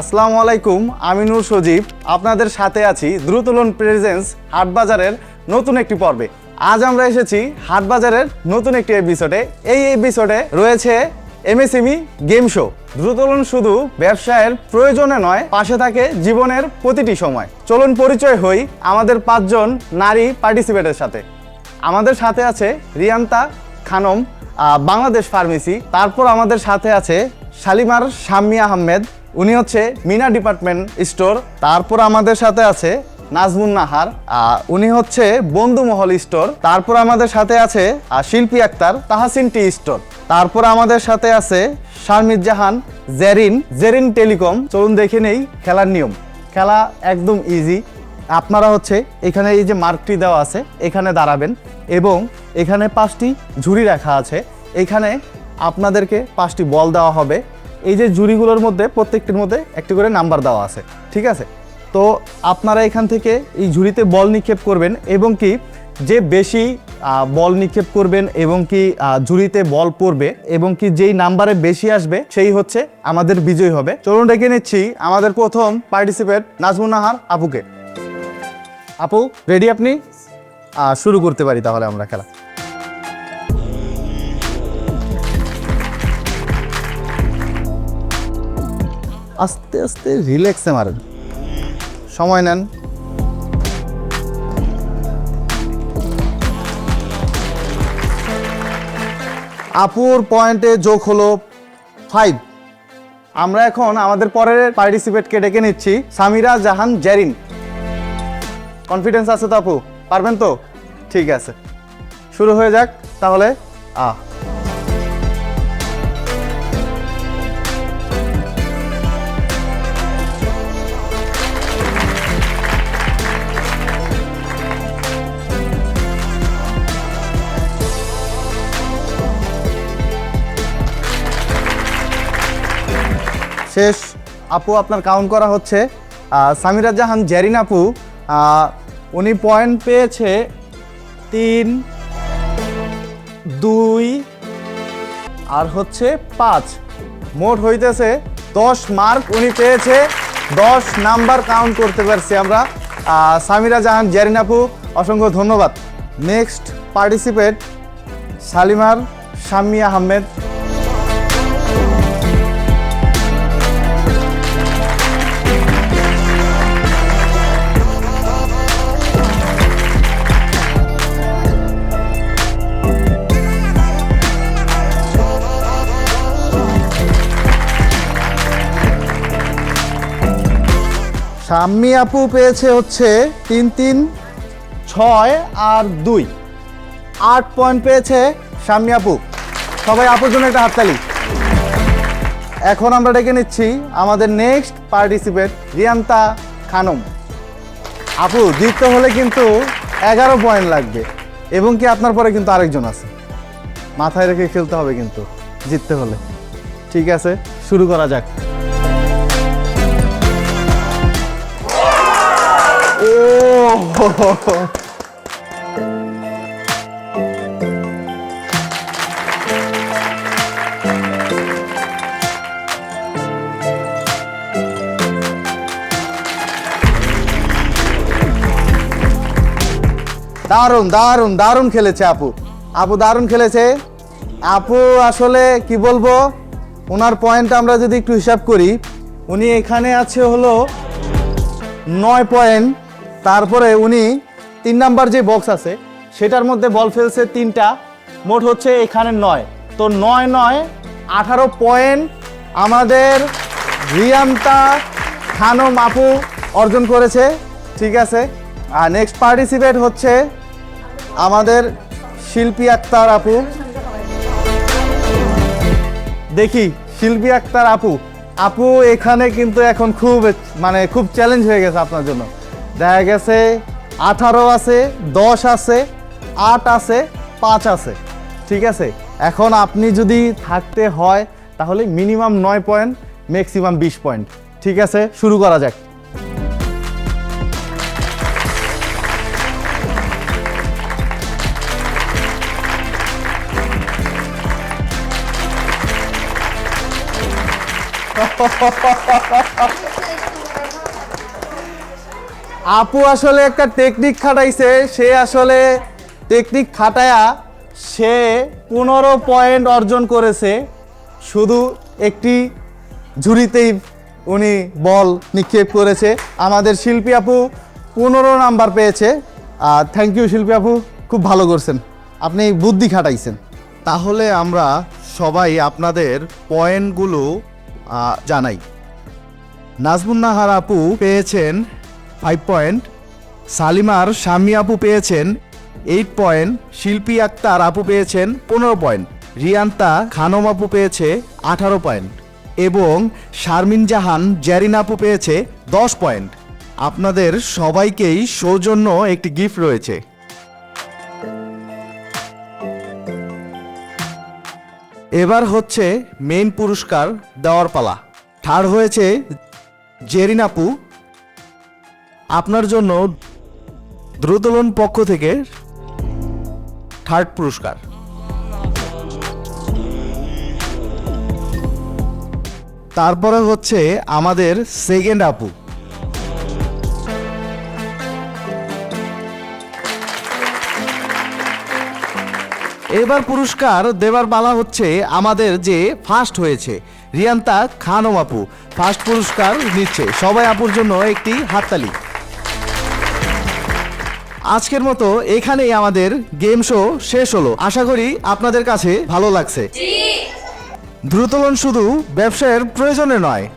আসসালামু আলাইকুম, আমি নূর সজীব। আপনাদের সাথে আছি দ্রুতলন প্রেজেন্স হাটবাজারের নতুন একটি পর্বে। আজ আমরা এসেছি হাটবাজারের নতুন একটি এপিসোডে এই এপিসোডে রয়েছে এমএসএমই গেম শো। দ্রুতলন শুধু ব্যবসায়ের প্রয়োজনে নয়, পাশে থাকে জীবনের প্রতিটি সময়। চলুন পরিচয় হই আমাদের পাঁচজন নারী পার্টিসিপেটের সাথে। আমাদের সাথে আছে রিয়ান্তা খানম বাংলাদেশ ফার্মেসি। তারপর আমাদের সাথে আছে শালিমার শাম্মী আহমেদ উনি হচ্ছে মিনা ডিপার্টমেন্ট স্টোর, তারপর আমাদের সাথে আছে নাজমুন নাহার উনি হচ্ছে বন্ধুমহল স্টোর, তারপর আমাদের সাথে আছে শিল্পী আক্তার তাহাসিন টি স্টোর, তারপর আমাদের সাথে আছে শারমির জাহান, জেরিন জেরিন টেলিকম। চলুন দেখে নেই খেলার নিয়ম। খেলা একদম ইজি আপনারা হচ্ছে এখানে এই যে মার্কটি দেওয়া আছে, এখানে দাঁড়াবেন এবং এখানে পাঁচটি ঝুড়ি রাখা আছে। এখানে আপনাদেরকে পাঁচটি বল দেওয়া হবে। এই যে ঝুড়িগুলোর মধ্যে প্রত্যেকটির মধ্যে একটি করে নাম্বার দেওয়া আছে, ঠিক আছে? তো আপনারা এখান থেকে এই ঝুড়িতে বল নিক্ষেপ করবেন এবং কি যে বেশি বল নিক্ষেপ করবেন এবং কি ঝুড়িতে বল পড়বে এবং কি যেই নাম্বারে বেশি আসবে সেই হচ্ছে আমাদের বিজয় হবে। চলুন ডেকে নিচ্ছি আমাদের প্রথম পার্টিসিপেট নাজমুন নাহার আপুকে। আপু রেডি আপনি? শুরু করতে পারি তাহলে আমরা খেলা। আস্তে আস্তে রিল্যাক্সে মারেন। সময় নেন। আপুর পয়েন্টে যোগ হলো ফাইভ আমরা এখন আমাদের পরের পার্টিসিপেটকে ডেকে নিচ্ছি, সামিরা জাহান জেরিন। কনফিডেন্স আছে তো আপু? পারবেন তো? ঠিক আছে। শুরু হয়ে যাক, তাহলে আ। শেষ। আপু, আপনার কাউন্ট করা হচ্ছে। সামিরা জাহান, জেরিন আপু উনি পয়েন্ট পেয়েছে তিন, দুই, আর হচ্ছে পাঁচ। মোট হইতেছে দশ মার্ক উনি পেয়েছে। দশ নাম্বার কাউন্ট করতে পারছি আমরা। সামিরা জাহান, জেরিন আপু, অসংখ্য ধন্যবাদ। Next participate Shalimar Shammi Ahmed. Shammi আপু পেয়েছে হচ্ছে তিন তিন, ছয় আর দুই। আট পয়েন্ট পেয়েছে শাম্মী আপু। সবাই আপুর জন্য একটা হাততালি। এখন আমরা ডেকে নিচ্ছি আমাদের নেক্সট পার্টিসিপেট রিয়ান্তা খানম। আপু জিততে হলে কিন্তু এগারো পয়েন্ট লাগবে এবং কি আপনার পরে কিন্তু আরেকজন আছে। মাথায় রেখে খেলতে হবে কিন্তু, জিততে হলে। ঠিক আছে, শুরু করা যাক। দারুণ দারুণ দারুণ খেলেছে আপু। আপু দারুণ খেলেছে। আপু আসলে কি বলব, ওনার পয়েন্ট আমরা যদি একটু হিসাব করি, উনি এখানে আছে হলো নয় পয়েন্ট তারপরে উনি তিন নাম্বার যে বক্স আছে, সেটার মধ্যে বল ফেলছে তিনটা। মোট হচ্ছে এখানে নয়। তো নয় নয়, আঠারো পয়েন্ট আমাদের রিয়ান্তা খানম মাপু অর্জন করেছে। ঠিক আছে? আর নেক্সট পার্টিসিপেট হচ্ছে আমাদের শিল্পী আক্তার আপু। দেখি, শিল্পী আক্তার আপু। আপু এখানে কিন্তু এখন খুব মানে খুব চ্যালেঞ্জ হয়ে গেছে আপনার জন্য। দেখা গেছে আঠারো আছে, দশ আছে, আট আছে, পাঁচ আছে। ঠিক আছে? এখন আপনি যদি থাকতে হয়, তাহলে মিনিমাম নয় পয়েন্ট, ম্যাক্সিমাম বিশ পয়েন্ট। ঠিক আছে? শুরু করা যাক। আপু আসলে একটা টেকনিক খাটাইছে, সে আসলে টেকনিক খাটায়া সে পনেরো পয়েন্ট অর্জন করেছে। শুধু একটি ঝুড়িতেই উনি বল নিক্ষেপ করেছে। আমাদের শিল্পী আপু পনেরো নাম্বার পেয়েছে। আর থ্যাংক ইউ শিল্পী আপু, খুব ভালো করছেন। আপনি বুদ্ধি খাটাইছেন। তাহলে আমরা সবাই আপনাদের পয়েন্টগুলো জানাই। নাজমুন্নাহার আপু পেয়েছেন ফাইভ পয়েন্ট। সালিমার শাম্মী আপু পেয়েছেন এইট পয়েন্ট। শিল্পী আক্তার আপু পেয়েছেন পনেরো পয়েন্ট। রিয়ান্তা খানম আপু পেয়েছে আঠারো পয়েন্ট। এবং শারমিন জাহান জ্যারিন আপু পেয়েছে দশ পয়েন্ট। আপনাদের সবাইকেই সৌজন্য একটি গিফট রয়েছে। এবার হচ্ছে মেইন পুরস্কার দেওয়ার পালা। থার্ড হয়েছে জেরিন আপু আপনার জন্য দ্রুতলন পক্ষ থেকে থার্ড পুরস্কার। তারপরে হচ্ছে আমাদের সেকেন্ড আপু। এবার পুরস্কার দেবার পালা হচ্ছে আমাদের যে ফার্স্ট হয়েছে, রিয়ান্তা খানম আপু। ফার্স্ট পুরস্কার নিচ্ছে। সবাই আপুর জন্য একটি হাততালি। আজকের মতো এখানেই আমাদের গেম শো শেষ হলো। আশা করি আপনাদের কাছে ভালো লাগছে। দ্রুতলন শুধু ব্যবসায়ের প্রয়োজনে নয়।